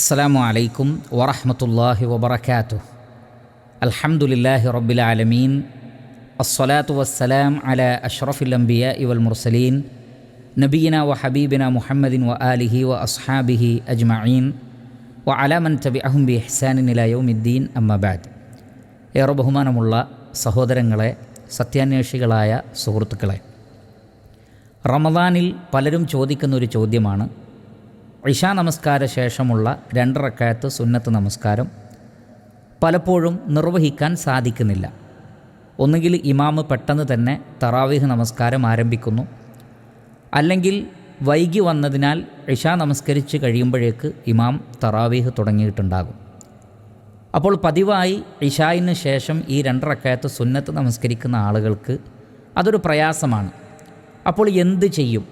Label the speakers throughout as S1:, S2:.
S1: അസ്സാം വലൈക്കും വറഹമത്തല്ലാഹി വബർക്കാത്തു അൽഹമുല്ലാഹി റബ്ബിലാലമീൻ അസ്വലാത്തു വസ്സലാം അല അഷ്റഫുൽ അംബിയ ഇവൽ മുർസലീൻ. നബീന വ ഹബീബിന മുഹമ്മദിൻ വ ആലിഹി വ അസ്ഹാബിഹി അജ്മഈൻ. വ അലാമൻ തബി അഹുംബി ഹ്സാനിനിലയോമിദ്ദീൻ അമ്മബാദ് ഏറെ ബഹുമാനമുള്ള സഹോദരങ്ങളെ സത്യാന്വേഷികളായ സുഹൃത്തുക്കളെ. റമദാനിൽ പലരും ചോദിക്കുന്ന ഒരു ചോദ്യമാണ് ഇഷാ നമസ്കാര ശേഷമുള്ള രണ്ടറക്കായത്ത് സുന്നത്ത് നമസ്കാരം പലപ്പോഴും നിർവഹിക്കാൻ സാധിക്കുന്നില്ല. ഒന്നുകിൽ ഇമാമ് പെട്ടെന്ന് തന്നെ തറാവീഹ് നമസ്കാരം ആരംഭിക്കുന്നു. അല്ലെങ്കിൽ വൈകി വന്നതിനാൽ ഇഷ നമസ്കരിച്ച് കഴിയുമ്പോഴേക്ക് ഇമാം തറാവീഹ് തുടങ്ങിയിട്ടുണ്ടാകും. അപ്പോൾ പതിവായി ഇഷായിന് ശേഷം ഈ രണ്ടറക്കയത്ത് സുന്നത്ത് നമസ്കരിക്കുന്ന ആളുകൾക്ക് അതൊരു പ്രയാസമാണ്. അപ്പോൾ എന്ത് ചെയ്യും?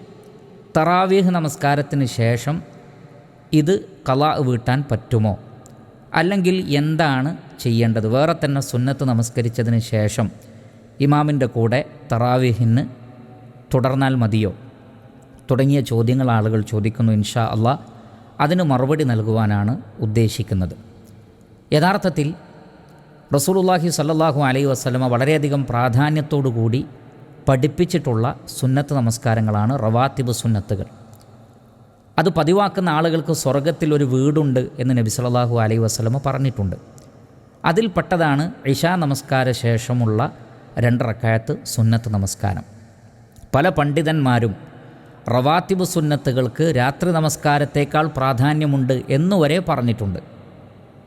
S1: തറാവീഹ് നമസ്കാരത്തിന് ശേഷം ഇത് കലാ വീട്ടാൻ പറ്റുമോ? അല്ലെങ്കിൽ എന്താണ് ചെയ്യേണ്ടത്? വേറെ തന്നെ സുന്നത്ത് നമസ്കരിച്ചതിന് ശേഷം ഇമാമിന്റെ കൂടെ തറാവിഹിന് തുടർന്നാൽ മതിയോ? തുടങ്ങിയ ചോദ്യങ്ങൾ ആളുകൾ ചോദിക്കുന്നു ഇൻഷാ അള്ളാ. അതിന് മറുപടി നൽകുവാനാണ് ഉദ്ദേശിക്കുന്നത്. യഥാർത്ഥത്തിൽ റസൂലുള്ളാഹി സല്ലാഹു അലൈ വസ്ലമ വളരെയധികം പ്രാധാന്യത്തോടു കൂടി പഠിപ്പിച്ചിട്ടുള്ള സുന്നത്ത് നമസ്കാരങ്ങളാണ് റവാത്തിബ് സുന്നത്തുകൾ. അത് പതിവാക്കുന്ന ആളുകൾക്ക് സ്വർഗത്തിൽ ഒരു വീടുണ്ട് എന്ന് നബി സല്ലല്ലാഹു അലൈഹി വസ്ലമ പറഞ്ഞിട്ടുണ്ട്. അതിൽപ്പെട്ടതാണ് ഇഷാ നമസ്കാര ശേഷമുള്ള രണ്ടറക്കായത്ത് സുന്നത്ത് നമസ്കാരം. പല പണ്ഡിതന്മാരും റവാത്തിബ് സുന്നത്തുകൾക്ക് രാത്രി നമസ്കാരത്തേക്കാൾ പ്രാധാന്യമുണ്ട് എന്നുവരെ പറഞ്ഞിട്ടുണ്ട്.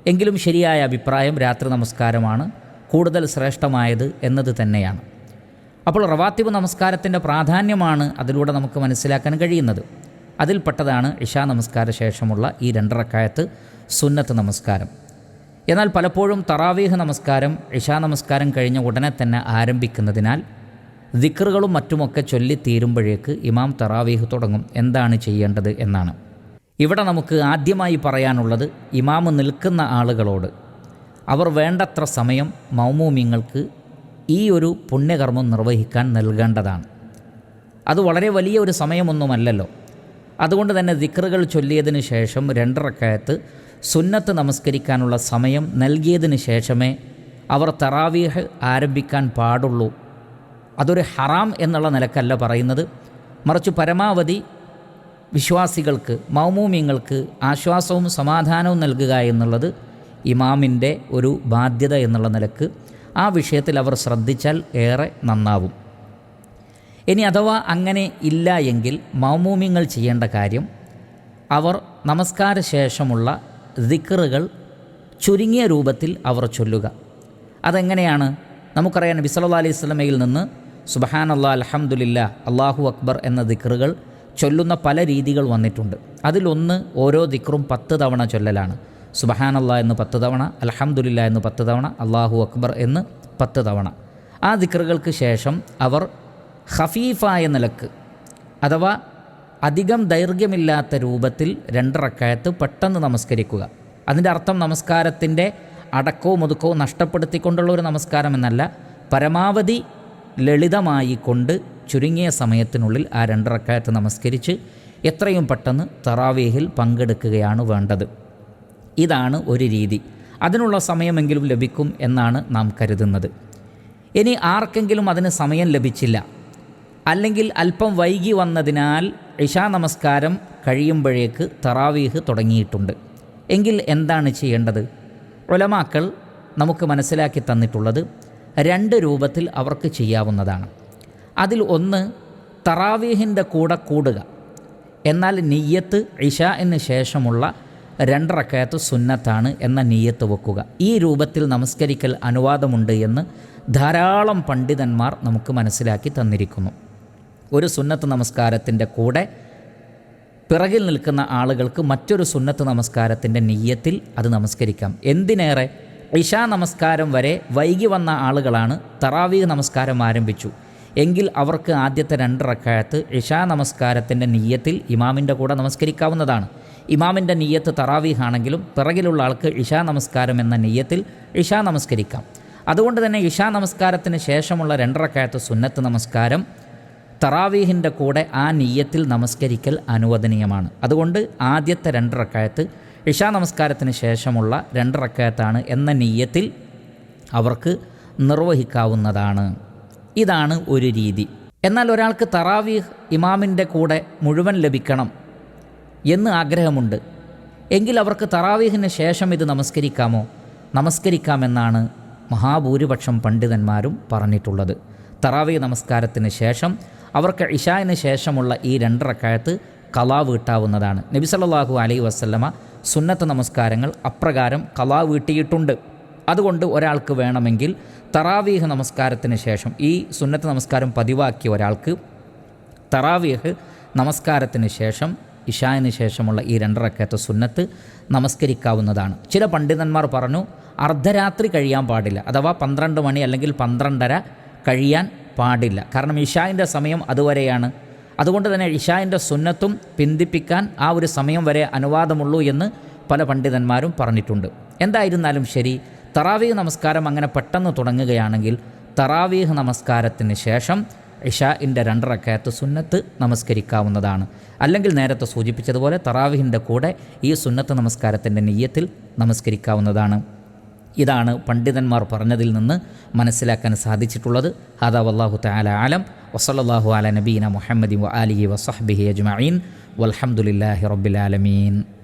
S1: എങ്കിലും ശരിയായ അഭിപ്രായം രാത്രി നമസ്കാരമാണ് കൂടുതൽ ശ്രേഷ്ഠമായത് എന്നത് തന്നെയാണ്. അപ്പോൾ റവാത്തിബ് നമസ്കാരത്തിന്റെ പ്രാധാന്യമാണ് അതിലൂടെ നമുക്ക് മനസ്സിലാക്കാൻ കഴിയുന്നത്. അതിൽപ്പെട്ടതാണ് ഇഷാ നമസ്കാര ശേഷമുള്ള ഈ രണ്ടറക്കായത്ത് സുന്നത്ത് നമസ്കാരം. എന്നാൽ പലപ്പോഴും തറാവീഹ് നമസ്കാരം ഇഷാ നമസ്കാരം കഴിഞ്ഞ ഉടനെ തന്നെ ആരംഭിക്കുന്നതിനാൽ ദിക്റുകളും മറ്റുമൊക്കെ ചൊല്ലിത്തീരുമ്പോഴേക്ക് ഇമാം തറാവീഹ് തുടങ്ങും എന്താണ് ചെയ്യേണ്ടത് എന്നാണ്. ഇവിടെ നമുക്ക് ആദ്യമായി പറയാനുള്ളത് ഇമാമ് നിൽക്കുന്ന ആളുകളോട് അവർ വേണ്ടത്ര സമയം മൗമൂമിങ്ങൾക്ക് ഈ ഒരു പുണ്യകർമ്മം നിർവഹിക്കാൻ നൽകേണ്ടതാണ്. അത് വളരെ വലിയ ഒരു സമയമൊന്നുമല്ലല്ലോ. അതുകൊണ്ട് തന്നെ ദിക്റുകൾ ചൊല്ലിയതിന് ശേഷം രണ്ടറക്കായത്ത് സുന്നത്ത് നമസ്കരിക്കാനുള്ള സമയം നൽകിയതിന് ശേഷമേ അവർ തറാവീഹ് ആരംഭിക്കാൻ പാടുള്ളൂ. അതൊരു ഹറാം എന്നുള്ള നിലക്കല്ല പറയുന്നത്. മറിച്ച് പരമാവധി വിശ്വാസികൾക്ക് മൗമൂമ്യങ്ങൾക്ക് ആശ്വാസവും സമാധാനവും നൽകുക എന്നുള്ളത് ഇമാമിന്റെ ഒരു ബാധ്യത എന്നുള്ള നിലയ്ക്ക് ആ വിഷയത്തിൽ അവർ ശ്രദ്ധിച്ചാൽ ഏറെ നന്നാവും. ഇനി അഥവാ അങ്ങനെ ഇല്ല എങ്കിൽ മൗമൂമിങ്ങൾ ചെയ്യേണ്ട കാര്യം അവർ നമസ്കാര ശേഷമുള്ള ദിക്കറുകൾ ചുരുങ്ങിയ രൂപത്തിൽ അവർ ചൊല്ലുക. അതെങ്ങനെയാണ്? നമുക്കറിയാം നബി സല്ലല്ലാഹു അലൈഹി സ്വലമയിൽ നിന്ന് അള്ളാ അലഹമുല്ല അള്ളാഹു അക്ബർ എന്ന ദിക്കറുകൾ ചൊല്ലുന്ന പല രീതികൾ വന്നിട്ടുണ്ട്. അതിലൊന്ന് ഓരോ ദിക്കറും പത്ത് തവണ ചൊല്ലലാണ്. അള്ളാ എന്ന് പത്ത് തവണ അലഹമുല്ല എന്ന് പത്ത് തവണ അള്ളാഹു അക്ബർ എന്ന് പത്ത് തവണ. ആ ദിക്കറുകൾക്ക് ശേഷം അവർ ഖഫീഫായ നിലയ്ക്ക്. അഥവാ അധികം ദൈർഘ്യമില്ലാത്ത രൂപത്തിൽ രണ്ടറക്കായത്ത് പെട്ടെന്ന് നമസ്കരിക്കുക. അതിന്റെ അർത്ഥം നമസ്കാരത്തിന്റെ അടക്കവും ഒതുക്കവും നഷ്ടപ്പെടുത്തിക്കൊണ്ടുള്ള ഒരു നമസ്കാരം എന്നല്ല പരമാവധി ലളിതമായി കൊണ്ട് ചുരുങ്ങിയ സമയത്തിനുള്ളിൽ ആ രണ്ടറക്കായത്ത് നമസ്കരിച്ച് എത്രയും പെട്ടെന്ന് തറാവേഹിൽ പങ്കെടുക്കുകയാണ് വേണ്ടത്. ഇതാണ് ഒരു രീതി. അതിനുള്ള സമയമെങ്കിലും ലഭിക്കും എന്നാണ് നാം കരുതുന്നത്. ഇനി ആർക്കെങ്കിലും അതിന് സമയം ലഭിച്ചില്ല അല്ലെങ്കിൽ അല്പം വൈകി വന്നതിനാൽ ഇഷാ നമസ്കാരം കഴിയുമ്പോഴേക്ക് തറാവീഹ് തുടങ്ങിയിട്ടുണ്ട്. എങ്കിൽ എന്താണ് ചെയ്യേണ്ടത്? ഒലമാക്കൾ നമുക്ക് മനസ്സിലാക്കി തന്നിട്ടുള്ളത് രണ്ട് രൂപത്തിൽ അവർക്ക് ചെയ്യാവുന്നതാണ്. അതിൽ ഒന്ന് തറാവീഹിന്റെ കൂടെ കൂടുക. എന്നാൽ നെയ്യത്ത് ഇഷ എന്ന് ശേഷമുള്ള രണ്ടറക്കയത്ത് സുന്നത്താണ് എന്ന നെയ്യത്ത് വെക്കുക. ഈ രൂപത്തിൽ നമസ്കരിക്കൽ അനുവാദമുണ്ട് എന്ന് ധാരാളം പണ്ഡിതന്മാർ നമുക്ക് മനസ്സിലാക്കി തന്നിരിക്കുന്നു. ഒരു സുന്നത്ത് നമസ്കാരത്തിന്റെ കൂടെ പിറകിൽ നിൽക്കുന്ന ആളുകൾക്ക് മറ്റൊരു സുന്നത്ത് നമസ്കാരത്തിന്റെ നെയ്യത്തിൽ അത് നമസ്കരിക്കാം. എന്തിനേറെ? ഇഷാ നമസ്കാരം വരെ വൈകി വന്ന ആളുകളാണ് തറാവീഹ് നമസ്കാരം ആരംഭിച്ചു. എങ്കിൽ അവർക്ക് ആദ്യത്തെ രണ്ട് റക്കായത്ത് ഇഷാ നമസ്കാരത്തിന്റെ നീയത്തിൽ ഇമാമിന്റെ കൂടെ നമസ്കരിക്കാവുന്നതാണ്. ഇമാമിന്റെ നീയത്ത് തറാവീഹ് ആണെങ്കിലും പിറകിലുള്ള ആൾക്ക് ഇഷാ നമസ്കാരം എന്ന നീയത്തിൽ ഇഷാ നമസ്കരിക്കാം. അതുകൊണ്ട് തന്നെ ഇഷാ നമസ്കാരത്തിന് ശേഷമുള്ള രണ്ടറക്കായത്ത് സുന്നത്ത് നമസ്കാരം തറാവീഹിന്റെ കൂടെ ആ നീയത്തിൽ നമസ്കരിക്കൽ അനുവദനീയമാണ്. അതുകൊണ്ട് ആദ്യത്തെ രണ്ടിറക്കായത്ത് ഇഷാ നമസ്കാരത്തിന് ശേഷമുള്ള രണ്ടിറക്കായത്താണ് എന്ന നീയത്തിൽ അവർക്ക് നിർവഹിക്കാവുന്നതാണ്. ഇതാണ് ഒരു രീതി. എന്നാൽ ഒരാൾക്ക് തറാവീഹ് ഇമാമിന്റെ കൂടെ മുഴുവൻ ലഭിക്കണം എന്ന് ആഗ്രഹമുണ്ട്. എങ്കിൽ അവർക്ക് തറാവീഹിന് ശേഷം ഇത് നമസ്കരിക്കാമോ? നമസ്കരിക്കാമെന്നാണ് മഹാഭൂരിപക്ഷം പണ്ഡിതന്മാരും പറഞ്ഞിട്ടുള്ളത്. തറാവീഹ് നമസ്കാരത്തിന് ശേഷം അവർക്ക് ഇഷായിന് ശേഷമുള്ള ഈ രണ്ടറക്കാലത്ത് കലാ വീട്ടാവുന്നതാണ് നബി സല്ലല്ലാഹു അലൈഹി വസല്ലമ സുന്നത്ത് നമസ്കാരങ്ങൾ അപ്രകാരം കലാ വീട്ടിയിട്ടുണ്ട് അതുകൊണ്ട് ഒരാൾക്ക് വേണമെങ്കിൽ തറാവീഹ് നമസ്കാരത്തിന് ശേഷം ഈ സുന്നത്ത് നമസ്കാരം പതിവാക്കിയ ഒരാൾക്ക് തറാവീഹ് നമസ്കാരത്തിന് ശേഷം ഇഷായന് ശേഷമുള്ള ഈ രണ്ടറക്കത്തെ സുന്നത്ത് നമസ്കരിക്കാവുന്നതാണ്. ചില പണ്ഡിതന്മാർ പറഞ്ഞു അർദ്ധരാത്രി കഴിയാൻ പാടില്ല. അഥവാ പന്ത്രണ്ട് മണി അല്ലെങ്കിൽ പന്ത്രണ്ടര കഴിയാൻ പാടില്ല. കാരണം ഇഷായിന്റെ സമയം അതുവരെയാണ്. അതുകൊണ്ട് തന്നെ ഇഷായിന്റെ സുന്നത്തും പിന്തിപ്പിക്കാൻ ആ ഒരു സമയം വരെ അനുവാദമുള്ളൂ എന്ന് പല പണ്ഡിതന്മാരും പറഞ്ഞിട്ടുണ്ട്. എന്തായിരുന്നാലും ശരി തറാവീഹ് നമസ്കാരം അങ്ങനെ പെട്ടെന്ന് തുടങ്ങുകയാണെങ്കിൽ തറാവീഹ് നമസ്കാരത്തിന് ശേഷം ഇഷാഇന്റെ രണ്ടറക്കയത്ത് സുന്നത്ത് നമസ്കരിക്കാവുന്നതാണ്. അല്ലെങ്കിൽ നേരത്തെ സൂചിപ്പിച്ചതുപോലെ തറാവിഹിന്റെ കൂടെ ഈ സുന്നത്ത് നമസ്കാരത്തിന്റെ നെയ്യത്തിൽ നമസ്കരിക്കാവുന്നതാണ്. ഇതാണ് പണ്ഡിതന്മാർ പറഞ്ഞതിൽ നിന്ന് മനസ്സിലാക്കാൻ സാധിച്ചിട്ടുള്ളത്. ഹാദാ വല്ലാഹു തആല ആലം വസല്ലല്ലാഹു അല നബീന മുഹമ്മദി വ ആലിഹി വസഹ്ബിഹി അജ്മഈൻ. വൽഹംദുലില്ലാഹി റബ്ബിൽ ആലമീൻ.